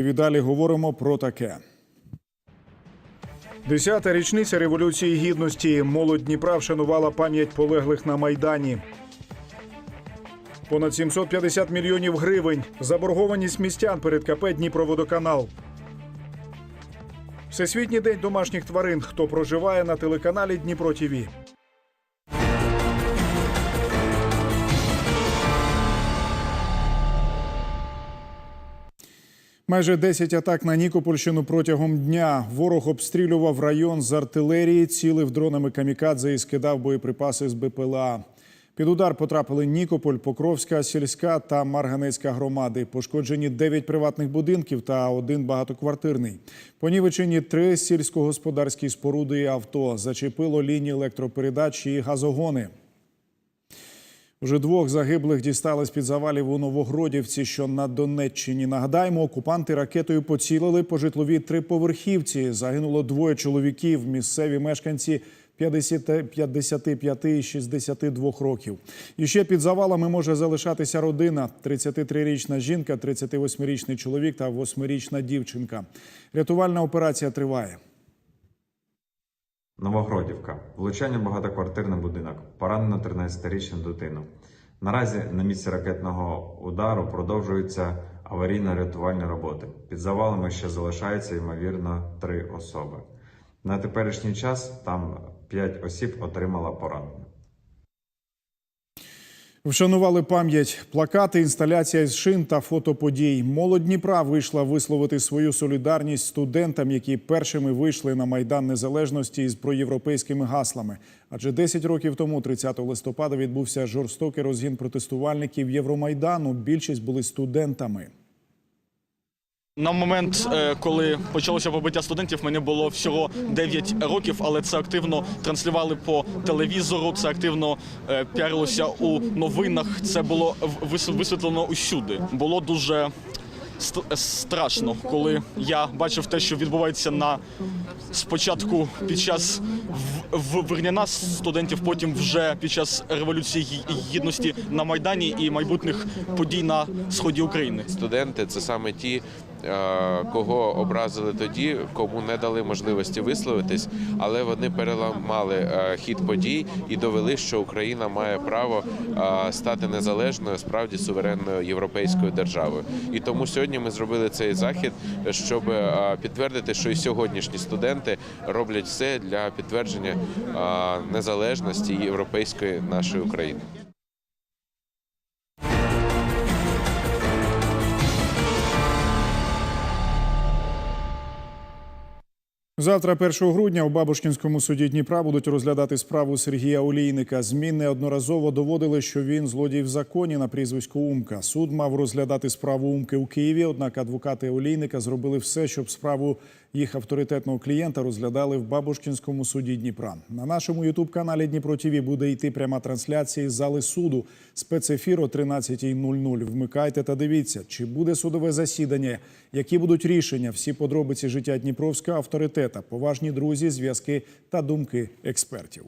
І далі говоримо про таке. Десята річниця революції гідності. Молодь Дніпра вшанувала пам'ять полеглих на майдані. Понад 750 мільйонів гривень. Заборгованість містян перед КП Дніпроводоканал. Всесвітній день домашніх тварин. Хто проживає на телеканалі Дніпро ТІВІ. Майже 10 атак на Нікопольщину протягом дня. Ворог обстрілював район з артилерії, цілив дронами камікадзе і скидав боєприпаси з БПЛА. Під удар потрапили Нікополь, Покровська, сільська та Марганецька громади. Пошкоджені 9 приватних будинків та один багатоквартирний. Понівечені три сільськогосподарські споруди і авто. Зачепило лінії електропередач і газогони. Вже двох загиблих дістали з під завалів у Новогродівці, що на Донеччині. Нагадаємо, окупанти ракетою поцілили по житловій триповерхівці. Загинуло двоє чоловіків. Місцеві мешканці 50, 55 і 62 років. І ще під завалами може залишатися родина: 33-річна жінка, 38-річний чоловік та 8-річна дівчинка. Рятувальна операція триває. Новогродівка. Влучання багатоквартирний будинок. Поранено 13-річну дитину. Наразі на місці ракетного удару продовжуються аварійно-рятувальні роботи. Під завалами ще залишається, ймовірно, три особи. На теперішній час там 5 осіб отримала поранення. Вшанували пам'ять, плакати, інсталяція з шин та фотоподій. Молодь Дніпра вийшла висловити свою солідарність студентам, які першими вийшли на майдан незалежності із проєвропейськими гаслами. Адже 10 років тому, 30 листопада, відбувся жорстокий розгін протестувальників Євромайдану. Більшість були студентами. На момент, е, коли почалося побиття студентів, мені було всього 9 років, але це активно транслювали по телевізору, це активно е, піарилося у новинах. Це було висвітлено усюди. Було дуже ст- страшно, коли я бачив те, що відбувається на спочатку під час вигнання студентів, потім вже під час революції гідності на майдані і майбутніх подій на сході України. Студенти це саме ті, кого образили тоді, кому не дали можливості висловитись, але вони переламали е, хід подій і довели, що Україна має право е, стати незалежною, справді суверенною європейською державою. І тому сьогодні ми зробили цей захід, щоб е, підтвердити, що і сьогоднішні студенти роблять все для підтвердження е, незалежності європейської нашої України. Завтра, 1 грудня, у Бабушкінському суді Дніпра будуть розглядати справу Сергія Олійника. ЗМІ неодноразово доводили, що він злодій в законі на прізвисько Умка. Суд мав розглядати справу Умки у Києві. Однак адвокати Олійника зробили все, щоб справу їх авторитетного клієнта розглядали в Бабушкінському суді Дніпра. На нашому ютуб-каналі Дніпро ТІВІ буде йти пряма трансляція із зали суду. Спецефір о 13.00. Вмикайте та дивіться, чи буде судове засідання, які будуть рішення, всі подробиці життя Дніпровського авторитета, поважні друзі, зв'язки та думки експертів.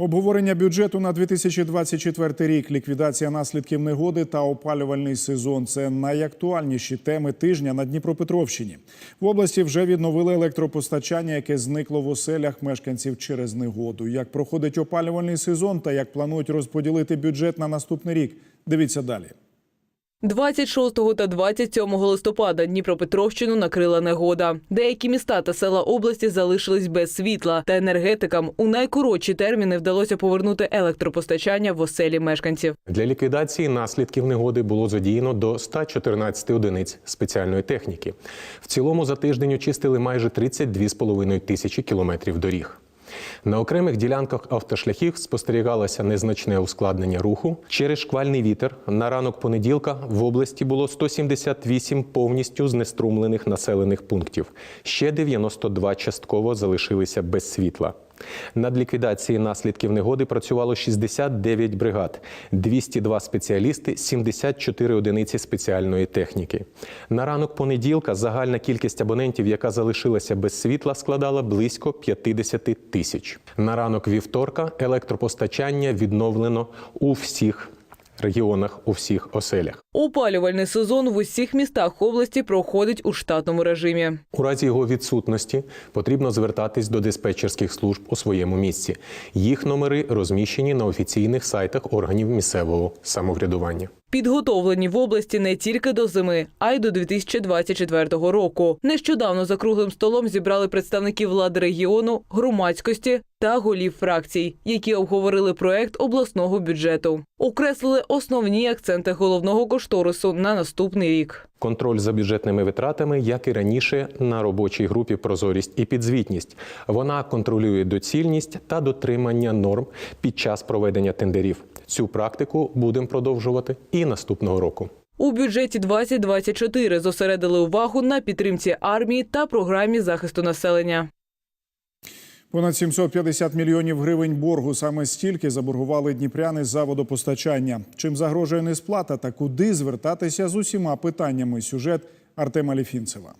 Обговорення бюджету на 2024 рік, ліквідація наслідків негоди та опалювальний сезон це найактуальніші теми тижня на Дніпропетровщині. В області вже відновили електропостачання, яке зникло в оселях мешканців через негоду. Як проходить опалювальний сезон та як планують розподілити бюджет на наступний рік. Дивіться далі. 26 та 27 листопада Дніпропетровщину накрила негода. Деякі міста та села області залишились без світла, та енергетикам у найкоротші терміни вдалося повернути електропостачання в оселі мешканців. Для ліквідації наслідків негоди було задіяно до 114 одиниць спеціальної техніки. В цілому за тиждень очистили майже 32,5 тисячі кілометрів доріг. На окремих ділянках автошляхів спостерігалося незначне ускладнення руху. Через шквальний вітер на ранок понеділка в області було 178 повністю знеструмлених населених пунктів. Ще 92 частково залишилися без світла. Над ліквідацією наслідків негоди працювало 69 бригад, 202 спеціалісти, 74 одиниці спеціальної техніки. На ранок понеділка загальна кількість абонентів, яка залишилася без світла, складала близько 50 тисяч. На ранок вівторка електропостачання відновлено у всіх регіонах, у всіх оселях. Опалювальний сезон в усіх містах області проходить у штатному режимі. У разі його відсутності потрібно звертатись до диспетчерських служб у своєму місці. Їх номери розміщені на офіційних сайтах органів місцевого самоврядування. Підготовлені в області не тільки до зими, а й до 2024 року. Нещодавно за круглим столом зібрали представників влади регіону, громадськості та голів фракцій, які обговорили проект обласного бюджету. Окреслили основні акценти головного кошторису на наступний рік. Контроль за бюджетними витратами, як і раніше, на робочій групі прозорість і підзвітність. Вона контролює доцільність та дотримання норм під час проведення тендерів. Цю практику будемо продовжувати і наступного року. У бюджеті 2024 зосередили увагу на підтримці армії та програмі захисту населення. Понад 750 мільйонів гривень боргу саме стільки заборгували дніпряни за водопостачання. Чим загрожує несплата та куди звертатися з усіма питаннями? Сюжет Артема Ліфінцева.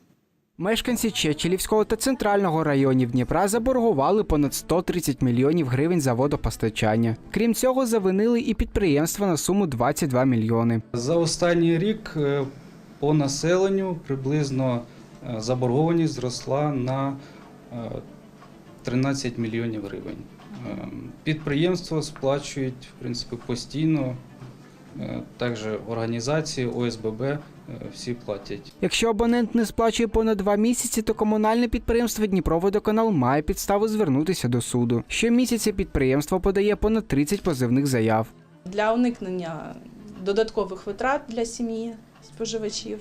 Мешканці Чечелівського та центрального районів Дніпра заборгували понад 130 мільйонів гривень за водопостачання. Крім цього, завинили і підприємства на суму 22 мільйони. За останній рік е, по населенню приблизно е, заборгованість зросла на е, 13 мільйонів гривень. Е, Підприємства сплачують в принципі постійно. е, Також організації ОСББ е, всі платять. Якщо абонент не сплачує понад два місяці, то комунальне підприємство Дніпроводоканал має підставу звернутися до суду. Щомісяця підприємство подає понад 30 позивних заяв. для уникнення додаткових витрат для сім'ї споживачів.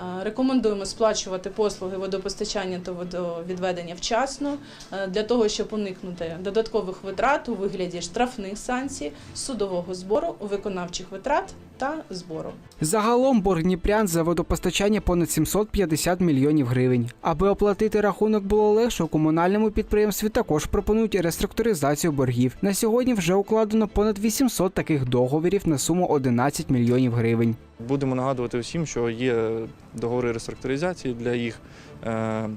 Е, Рекомендуємо сплачувати послуги водопостачання та водовідведення вчасно е, для того, щоб уникнути додаткових витрат у вигляді штрафних санкцій, судового збору, виконавчих витрат та збору. Загалом борг Дніпрян за водопостачання понад 750 мільйонів гривень. Аби оплатити рахунок було легше, у комунальному підприємстві також пропонують реструктуризацію боргів. На сьогодні вже укладено понад 800 таких договорів на суму 11 мільйонів гривень. Будемо нагадувати усім, що є договори реструктуризації для їх е,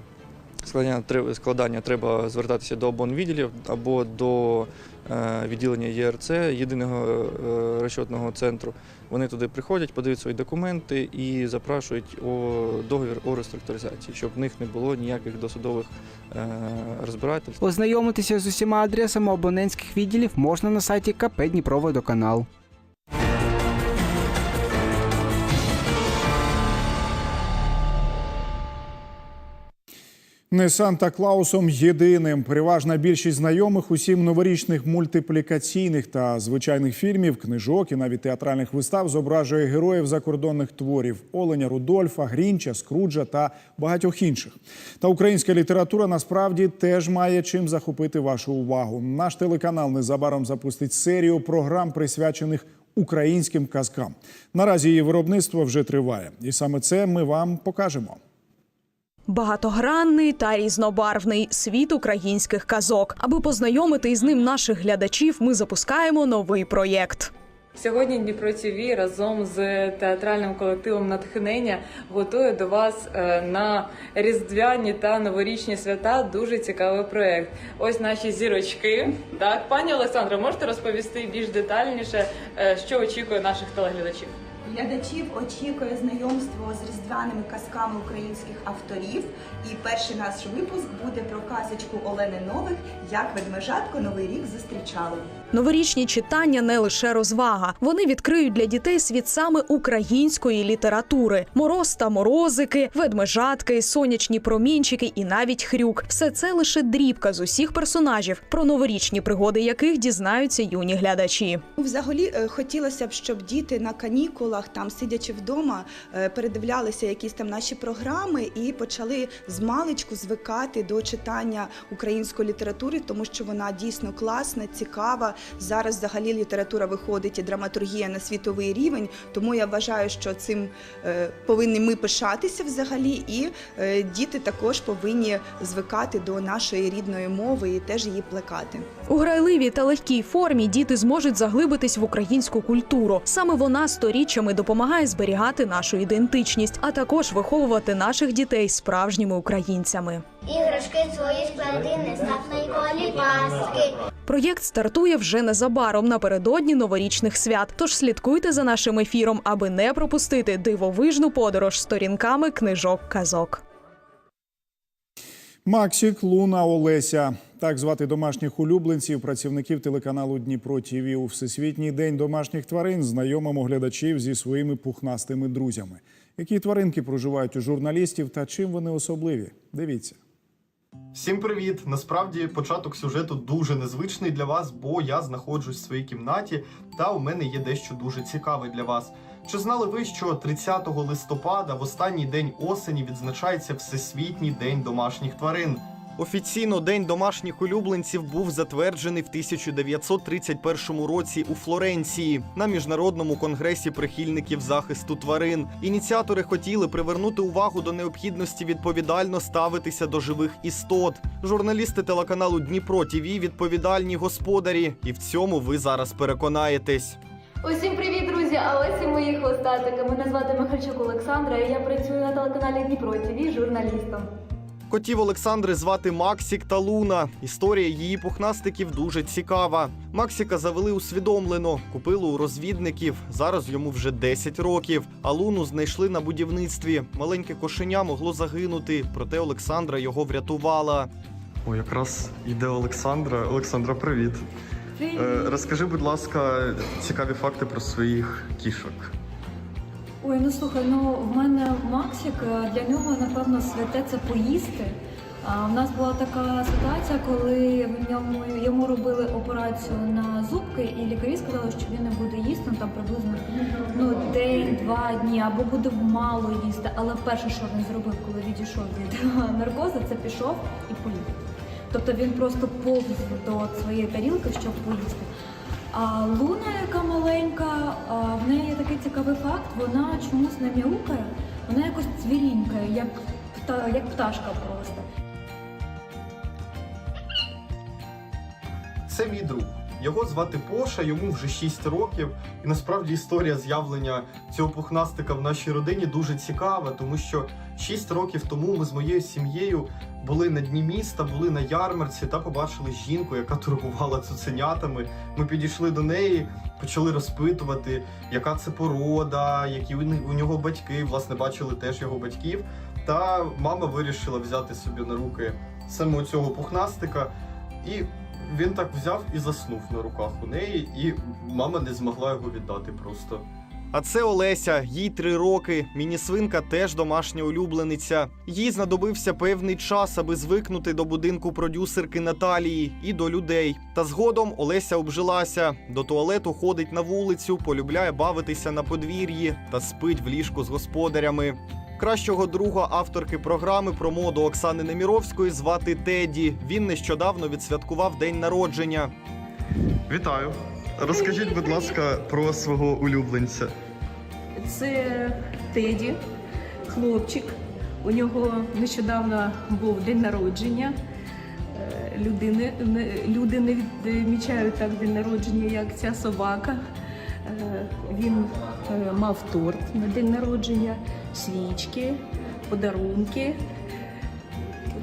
складання, складання треба звертатися до обонвідділів або до е, відділення ЄРЦ, єдиного е, розчетного центру. Вони туди приходять, подають свої документи і запрашують договір о реструктуризації, щоб в них не було ніяких досудових е, розбирательств. Ознайомитися з усіма адресами абонентських відділів можна на сайті КП Дніпроводоканал. Не Санта Клаусом єдиним. Переважна більшість знайомих усім новорічних мультиплікаційних та звичайних фільмів, книжок і навіть театральних вистав зображує героїв закордонних творів Оленя Рудольфа, Грінча, Скруджа та багатьох інших. Та українська література насправді теж має чим захопити вашу увагу. Наш телеканал незабаром запустить серію програм, присвячених українським казкам. Наразі її виробництво вже триває, і саме це ми вам покажемо. Багатогранний та різнобарвний світ українських казок. Аби познайомити із ним наших глядачів, ми запускаємо новий проєкт. Сьогодні Дніпро ТВ разом з театральним колективом Натхнення готує до вас е, на різдвяні та новорічні свята дуже цікавий проект. Ось наші зірочки. Так, пані Олександро, можете розповісти більш детальніше, е, що очікує наших телеглядачів? Глядачів очікує знайомство з різдвяними казками українських авторів. І перший наш випуск буде про казочку Олени Нових як ведмежатко новий рік зустрічали. Новорічні читання не лише розвага. Вони відкриють для дітей світ саме української літератури: мороз та морозики, ведмежатки, сонячні промінчики і навіть хрюк. Все це лише дрібка з усіх персонажів, про новорічні пригоди яких дізнаються юні глядачі. Взагалі е, хотілося б, щоб діти на канікули канікулах, там сидячи вдома, е, передивлялися якісь там наші програми і почали з маличку звикати до читання української літератури, тому що вона дійсно класна, цікава. Зараз взагалі література виходить і драматургія на світовий рівень. Тому я вважаю, що цим е, повинні ми пишатися взагалі, і е, діти також повинні звикати до нашої рідної мови і теж її плекати. У грайливій та легкій формі діти зможуть заглибитись в українську культуру. Саме вона сторіччями допомагає зберігати нашу ідентичність, а також виховувати наших дітей справжніми українцями. Іграшки свої склади, не став на. Проєкт стартує вже незабаром напередодні новорічних свят. Тож слідкуйте за нашим ефіром, аби не пропустити дивовижну подорож сторінками книжок казок. Максик, Луна, Олеся. Так звати домашніх улюбленців, працівників телеканалу Дніпро ТІВІ у Всесвітній день домашніх тварин знайомимо глядачів зі своїми пухнастими друзями. Які тваринки проживають у журналістів та чим вони особливі? Дивіться. Всім привіт! Насправді початок сюжету дуже незвичний для вас, бо я знаходжусь в своїй кімнаті, та у мене є дещо дуже цікаве для вас. Чи знали ви, що 30 листопада, в останній день осені, відзначається Всесвітній день домашніх тварин? Офіційно День домашніх улюбленців був затверджений в 1931 році у Флоренції на міжнародному конгресі прихильників захисту тварин. Ініціатори хотіли привернути увагу до необхідності відповідально ставитися до живих істот. Журналісти телеканалу Дніпро ТІВІ відповідальні господарі, і в цьому ви зараз переконаєтесь. Усім привіт, друзі! А ось і мої хвостатики. Мене звати Михальчук Олександра, і я працюю на телеканалі Дніпро ТВ журналістом. Котів Олександри звати Максік та Луна. Історія її пухнастиків дуже цікава. Максіка завели усвідомлено, купили у розвідників. Зараз йому вже 10 років. А Луну знайшли на будівництві. Маленьке кошеня могло загинути, проте Олександра його врятувала. О, якраз іде Олександра. Олександра, привіт. Е, розкажи, будь ласка, цікаві факти про своїх кішок. Ой, ну слухай, ну в мене Максик е, для нього напевно святе це поїсти. А в нас була така ситуація, коли в ньому йому робили операцію на зубки, і лікарі сказали, що він не буде їсти ну, там приблизно ну день-два дні або буде мало їсти. Але перше, що він зробив, коли відійшов від наркозу, це пішов і поїв. Тобто він просто повз до своєї тарілки, щоб поїсти. А Луна, яка маленька, в неї є такий цікавий факт, вона чомусь не мяукає, вона якось цвірінькає, як, пта, як пташка просто. Це мій друг. Його звати Поша, йому вже 6 років. І насправді історія з'явлення цього пухнастика в нашій родині дуже цікава, тому що 6 років тому ми з моєю сім'єю були на дні міста, були на ярмарці та побачили жінку, яка торгувала цуценятами. Ми підійшли до неї, почали розпитувати, яка це порода, які у нього батьки. Власне, бачили теж його батьків. Та мама вирішила взяти собі на руки саме цього пухнастика. І він так взяв і заснув на руках у неї, і мама не змогла його віддати просто. А це Олеся, їй три роки. Міні-свинка теж домашня улюблениця. Їй знадобився певний час, аби звикнути до будинку продюсерки Наталії і до людей. Та згодом Олеся обжилася. До туалету ходить на вулицю, полюбляє бавитися на подвір'ї та спить в ліжку з господарями. Кращого друга авторки програми про моду Оксани Неміровської звати Теді. Він нещодавно відсвяткував день народження. Вітаю! Розкажіть, будь ласка, про свого улюбленця. Це Теді, хлопчик. У нього нещодавно був день народження. Е, Людини, люди не відмічають так день народження, як ця собака. Е, Він е, мав торт на день народження, свічки, подарунки.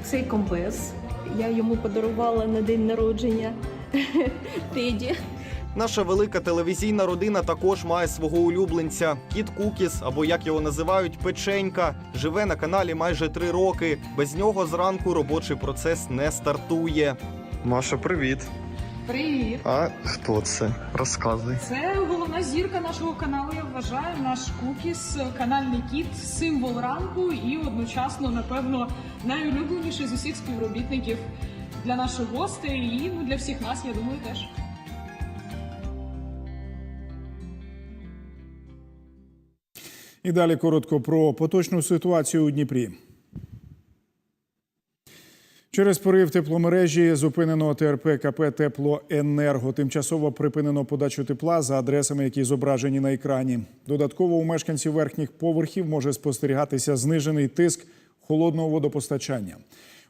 Цей комбез я йому подарувала на день народження Теді. Наша велика телевізійна родина також має свого улюбленця кіт Кукіс, або як його називають, печенька. Живе на каналі майже три роки. Без нього зранку робочий процес не стартує. Маша, привіт. Привіт! А хто це? Розказуй. Це головна зірка нашого каналу. Я вважаю наш кукіс, канальний кіт, символ ранку і одночасно, напевно, найулюбленіший з усіх співробітників для наших гостей і ну для всіх нас, я думаю, теж. І далі коротко про поточну ситуацію у Дніпрі. Через порив тепломережі зупинено ТРП КП Теплоенерго. Тимчасово припинено подачу тепла за адресами, які зображені на екрані. Додатково у мешканців верхніх поверхів може спостерігатися знижений тиск холодного водопостачання.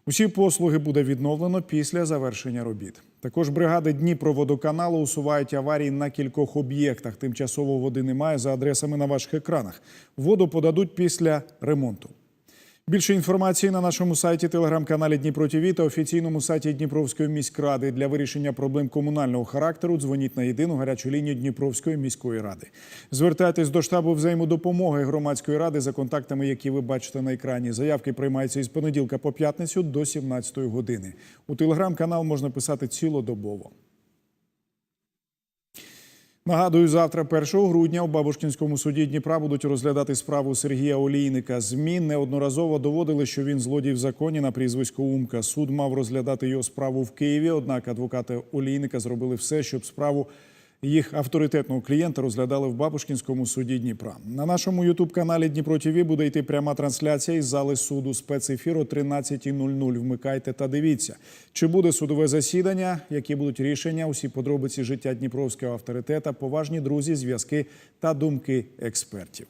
Усі послуги буде відновлено після завершення робіт. Також бригади Дніпроводоканалу усувають аварії на кількох об'єктах. Тимчасово води немає за адресами на ваших екранах. Воду подадуть після ремонту. Більше інформації на нашому сайті, телеграм-каналі Дніпро ТВ та офіційному сайті Дніпровської міськради. Для вирішення проблем комунального характеру дзвоніть на єдину гарячу лінію Дніпровської міської ради. Звертайтесь до штабу взаємодопомоги громадської ради за контактами, які ви бачите на екрані. Заявки приймаються із понеділка по п'ятницю до 17 години. У телеграм-канал можна писати цілодобово. Нагадую, завтра, 1 грудня, у Бабушкінському суді Дніпра будуть розглядати справу Сергія Олійника. ЗМІ неодноразово доводили, що він злодій в законі на прізвисько Умка. Суд мав розглядати його справу в Києві. Однак адвокати Олійника зробили все, щоб справу їх авторитетного клієнта розглядали в Бабушкінському суді Дніпра. На нашому ютуб-каналі Дніпро ТВ буде йти пряма трансляція із зали суду спецефір о 13.00. Вмикайте та дивіться, чи буде судове засідання, які будуть рішення, усі подробиці життя дніпровського авторитета, поважні друзі, зв'язки та думки експертів.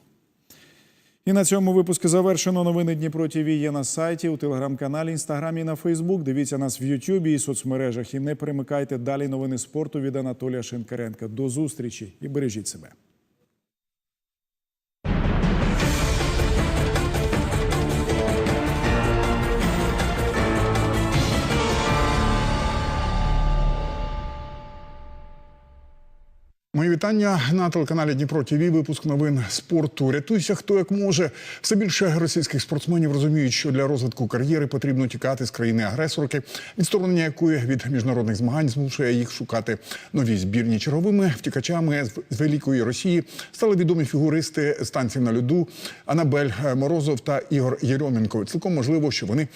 І на цьому випуску завершено. Новини Дніпро ТВ є на сайті, у телеграм-каналі, інстаграмі, на Фейсбук. Дивіться нас в Ютубі і соцмережах. І не перемикайте далі новини спорту від Анатолія Шинкаренка. До зустрічі і бережіть себе. Мої вітання на телеканалі Дніпро ТВ. Випуск новин спорту. Рятуйся, хто як може. Все більше російських спортсменів розуміють, що для розвитку кар'єри потрібно тікати з країни-агресорки, відсторонення якої від міжнародних змагань змушує їх шукати нові збірні. Черговими втікачами з- великої Росії стали відомі фігуристи станців на льоду Анабель Морозов та Ігор Єрьоменко. Цілком можливо, що вони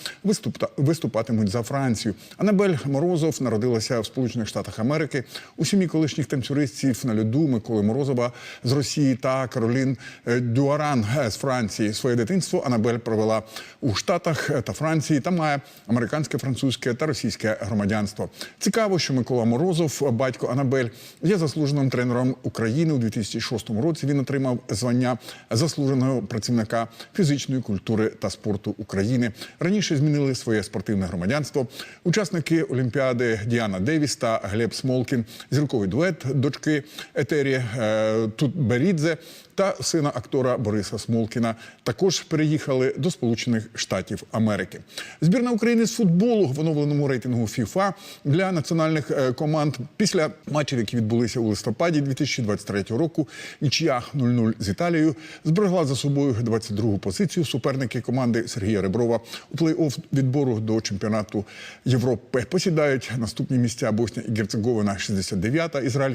виступатимуть за Францію. Анабель Морозов народилася в Сполучених Штатах Америки у сім'ї колишніх танцюристів на льоду Миколи Морозова з Росії та Каролін е, Дюаран е, з Франції. Своє дитинство Анабель провела у Штатах е, та Франції та має американське, французьке та російське громадянство. Цікаво, що Микола Морозов, батько Анабель, є заслуженим тренером України у 2006 році. Він отримав звання заслуженого працівника фізичної культури та спорту України. Раніше змінили своє спортивне громадянство. Учасники Олімпіади Діана Девіс та Глеб Смолкін, зірковий дует дочки Етері е, Тутберідзе та сина актора Бориса Смолкіна також переїхали до Сполучених Штатів Америки. Збірна України з футболу в оновленому рейтингу FIFA для національних е, команд після матчів, які відбулися у листопаді 2023 року. Нічия 0-0 з Італією зберегла за собою 22-гу позицію. Суперники команди Сергія Реброва у плей-офф відбору до чемпіонату Європи посідають наступні місця Боснія і Герцеговина 69-та, Ізраїль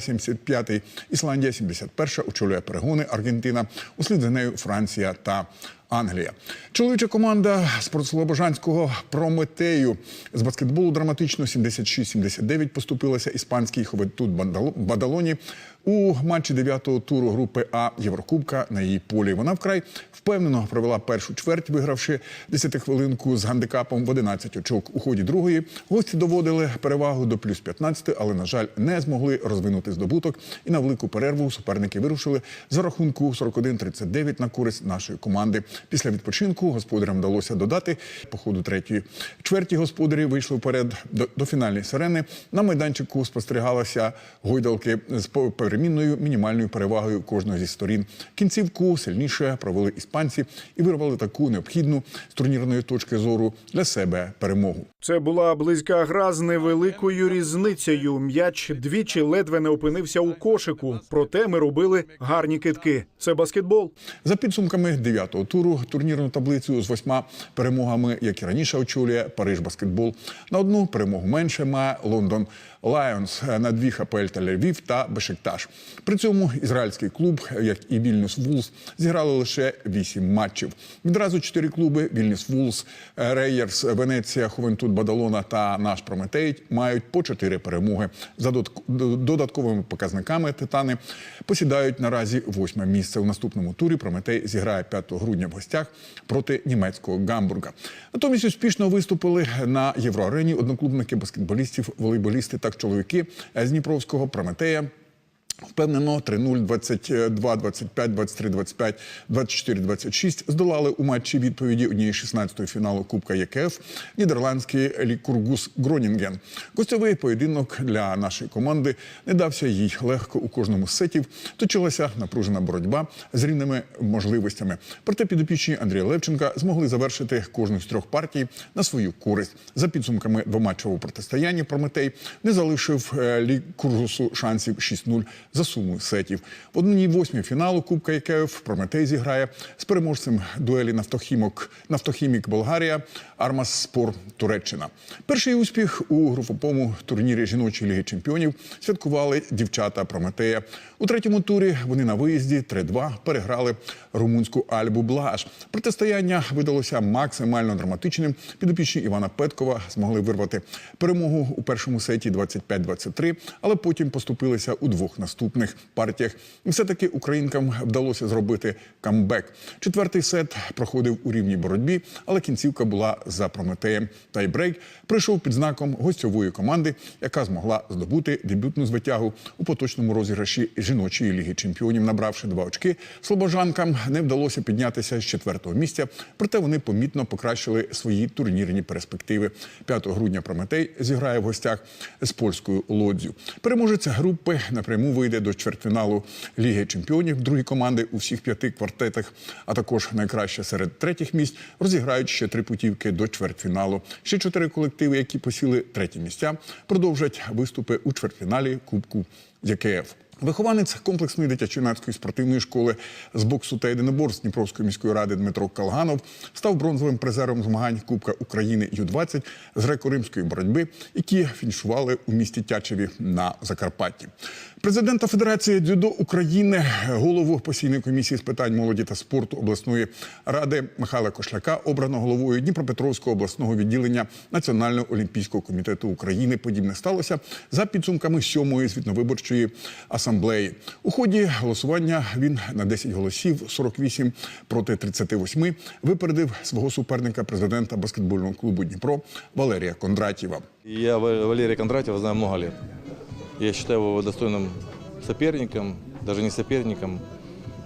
75-й, Ісландія 71-ша, очолює перегони Аргентина, услід за нею Франція та Англія. Чоловіча команда спортслобожанського Прометею з баскетболу драматично 76-79 поступилася іспанській Бандало- Бадалоні у матчі 9-го туру групи А Єврокубка на її полі. Вона вкрай впевнено провела першу чверть, вигравши 10-хвилинку з гандикапом в 11 очок. У ході другої гості доводили перевагу до плюс 15, але, на жаль, не змогли розвинути здобуток. І на велику перерву суперники вирушили за рахунку 41-39 на користь нашої команди. Після відпочинку господарям вдалося додати по ходу третьої чверті. Господарі вийшли вперед до, до фінальної сирени. На майданчику спостерігалися гойдалки з перемінною мінімальною перевагою кожної зі сторін. Кінцівку сильніше провели іспанці і вирвали таку необхідну з турнірної точки зору для себе перемогу. Це була близька гра з невеликою різницею. М'яч двічі ледве не опинився у кошику. Проте ми робили гарні китки. Це баскетбол. За підсумками дев'ятого туру турнірну таблицю з восьма перемогами, як і раніше очолює Париж баскетбол. На одну перемогу менше має Лондон Лайонс, Надвіг АПЛ Тель-Авів та Бешикташ. При цьому ізраїльський клуб, як і Вільнюс Вулс, зіграли лише 8 матчів. Відразу чотири клуби Вільнюс Вулс, Рейєрс, Венеція, Хувентуд Бадалона та наш Прометей мають по чотири перемоги. За додатк- додатковими показниками титани посідають наразі восьме місце. У наступному турі Прометей зіграє 5 грудня в гостях проти німецького Гамбурга. Натомість успішно виступили на євроарені одноклубники баскетболістів, волейболісти та чоловіки з Дніпровського Прометея. Впевнено 3-0, 22, 25, 23, 25, 24, 26 здолали у матчі відповіді однієї 16-ї фіналу Кубка ЄКФ нідерландський Лікургус Гронінген. Гостьовий поєдинок для нашої команди не дався їй легко у кожному з сетів. Точилася напружена боротьба з рівними можливостями. Проте підопічні Андрія Левченка змогли завершити кожну з трьох партій на свою користь. За підсумками двоматчевого протистояння Прометей не залишив е, Лікургусу шансів 6-0 за сумою сетів. В одній восьмій фіналу Кубка ІКФ Прометей зіграє з переможцем дуелі Нафтохімок Нафтохімік Болгарія Армас Спор Туреччина. Перший успіх у груповому турнірі жіночої ліги чемпіонів святкували дівчата Прометея. У третьому турі вони на виїзді 3-2 переграли румунську Альбу Блаш. Протистояння видалося максимально драматичним. Підопічні Івана Петкова змогли вирвати перемогу у першому сеті 25-23, але потім поступилися у двох наступних партіях. І все-таки українкам вдалося зробити камбек. Четвертий сет проходив у рівній боротьбі, але кінцівка була за Прометеєм. Тайбрейк прийшов під знаком гостьової команди, яка змогла здобути дебютну звитягу у поточному розіграші жіночої ліги чемпіонів, набравши два очки. Слобожанкам не вдалося піднятися з четвертого місця, проте вони помітно покращили свої турнірні перспективи. 5 грудня Прометей зіграє в гостях з польською лодзю. Переможець групи напряму вийде до чвертьфіналу Ліги Чемпіонів. Другі команди у всіх п'яти квартетах, а також найкраще серед третіх місць, розіграють ще три путівки до чвертьфіналу. Ще чотири колективи, які посіли треті місця, продовжать виступи у чвертьфіналі Кубку ЯКФ. Вихованець комплексної дитячо-юнацької спортивної школи з боксу та єдиноборств Дніпровської міської ради Дмитро Калганов став бронзовим призером змагань Кубка України Ю-20 з греко-римської боротьби, які фінішували у місті Тячеві на Закарпатті. Президента Федерації дзюдо України, голову постійної комісії з питань молоді та спорту обласної ради Михайла Кошляка обрано головою Дніпропетровського обласного відділення Національного олімпійського комітету України. Подібне сталося за підсумками сьомої звітновиборчої асамблеї У ході голосування він на 10 голосів 48 проти 38 випередив свого суперника президента баскетбольного клубу Дніпро Валерія Кондратєва. Я Ва- Валерия Кондратьева знаю много лет. Я считаю его достойным соперником, даже не соперником.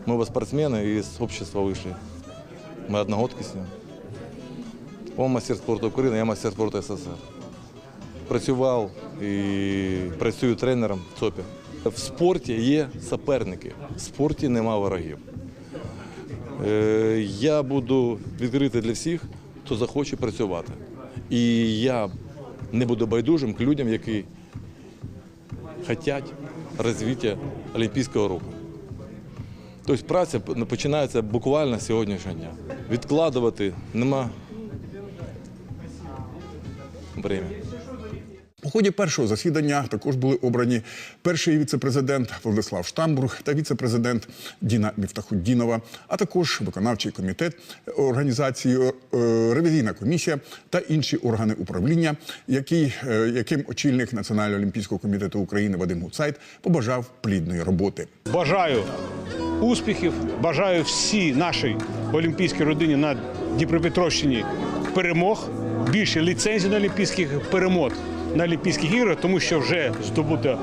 Мы оба спортсмены из общества вышли. Мы одногодки с ним. Он мастер спорту України, я мастер спорту СССР. Працював і працюю тренером в ЦОПі. В спорті є суперники, в спорті нема ворогів. Е, Я буду відкритий для всіх, хто захоче працювати. І я не буду байдужим к людям, які хочуть розвиття Олімпійського руху. Тобто праця починається буквально з сьогоднішнього дня. Відкладувати нема времени. Ході першого засідання також були обрані перший віцепрезидент Владислав Штамбург та віцепрезидент Діна Міфтахуддінова, а також виконавчий комітет організації е, ревізійна комісія та інші органи управління, який, е, яким очільник Національного олімпійського комітету України Вадим Гуцайт побажав плідної роботи. Бажаю успіхів, бажаю всій нашій олімпійській родині на Дніпропетровщині перемог, більше ліцензій на олімпійських перемог на Олімпійських іграх, тому що вже здобуто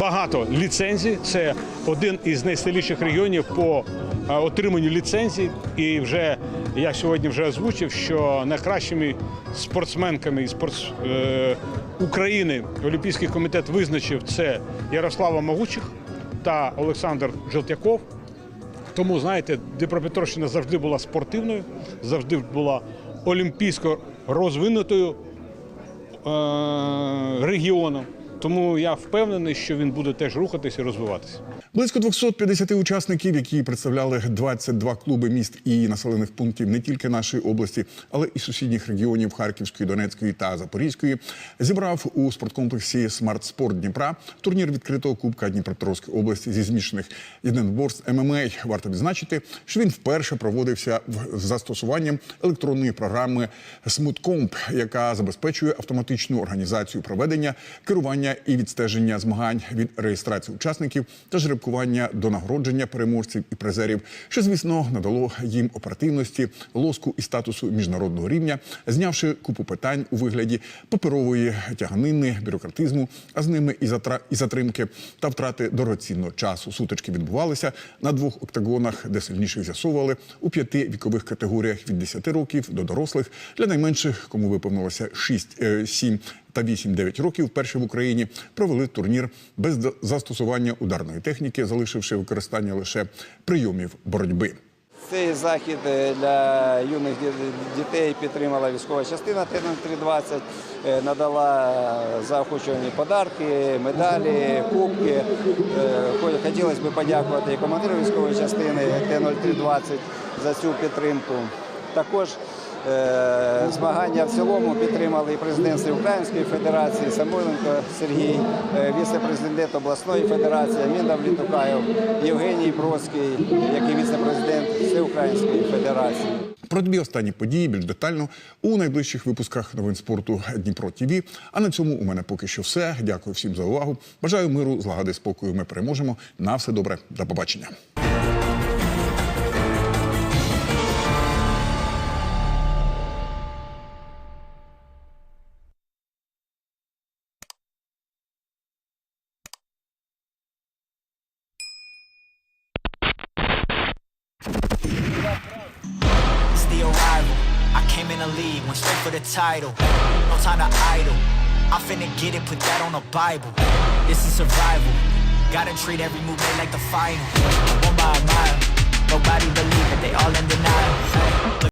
багато ліцензій. Це один із найсильніших регіонів по отриманню ліцензій. І вже я сьогодні вже озвучив, що найкращими спортсменками і спортс... е, України Олімпійський комітет визначив це Ярослава Могучих та Олександр Желтяков. Тому, знаєте, Дніпропетровщина завжди була спортивною, завжди була олімпійсько розвинутою регіоном. Тому я впевнений, що він буде теж рухатися і розвиватися. Близько 250 учасників, які представляли 22 клуби міст і населених пунктів не тільки нашої області, але і сусідніх регіонів Харківської, Донецької та Запорізької, зібрав у спорткомплексі Смарт Спорт Дніпра турнір відкритого кубка Дніпропетровської області зі змішаних єдиноборств ММА. Варто відзначити, що він вперше проводився з застосуванням електронної програми Смуткомп, яка забезпечує автоматичну організацію проведення, керування і відстеження змагань від реєстрації учасників та жеребкування до нагородження переможців і призерів, що звісно надало їм оперативності, лоску і статусу міжнародного рівня, знявши купу питань у вигляді паперової тяганини, бюрократизму, а з ними і затра і затримки та втрати дорогоцінного часу. Сутички відбувалися на двох октагонах, де сильніших з'ясовували у п'яти вікових категоріях від 10 років до дорослих. Для найменших, кому виповнилося 6, е, 7 та 8-9 років, вперше в Україні провели турнір без застосування ударної техніки, залишивши використання лише прийомів боротьби. Цей захід е, для юних дітей підтримала військова частина Т-0320, е, надала заохочувані подарки, медалі, кубки. Е, хо- Хотілося б подякувати і командиру військової частини Т-0320 за цю підтримку. Також змагання в цілому підтримали і президент Української Федерації Самойленко Сергій, е, віце-президент обласної федерації Міндав Літукаєв, Євгеній Бродський, який віце-президент Всеукраїнської Федерації. Про дві останні події більш детально у найближчих випусках новин спорту Дніпро ТІВІ. А на цьому у мене поки що все. Дякую всім за увагу. Бажаю миру, злагоди, спокою. Ми переможемо. На все добре. До побачення. title. No time to idle. I finna get it, put that on a Bible. This is survival. Gotta treat every movement like the final. One by a mile. Nobody believe it, they all in denial.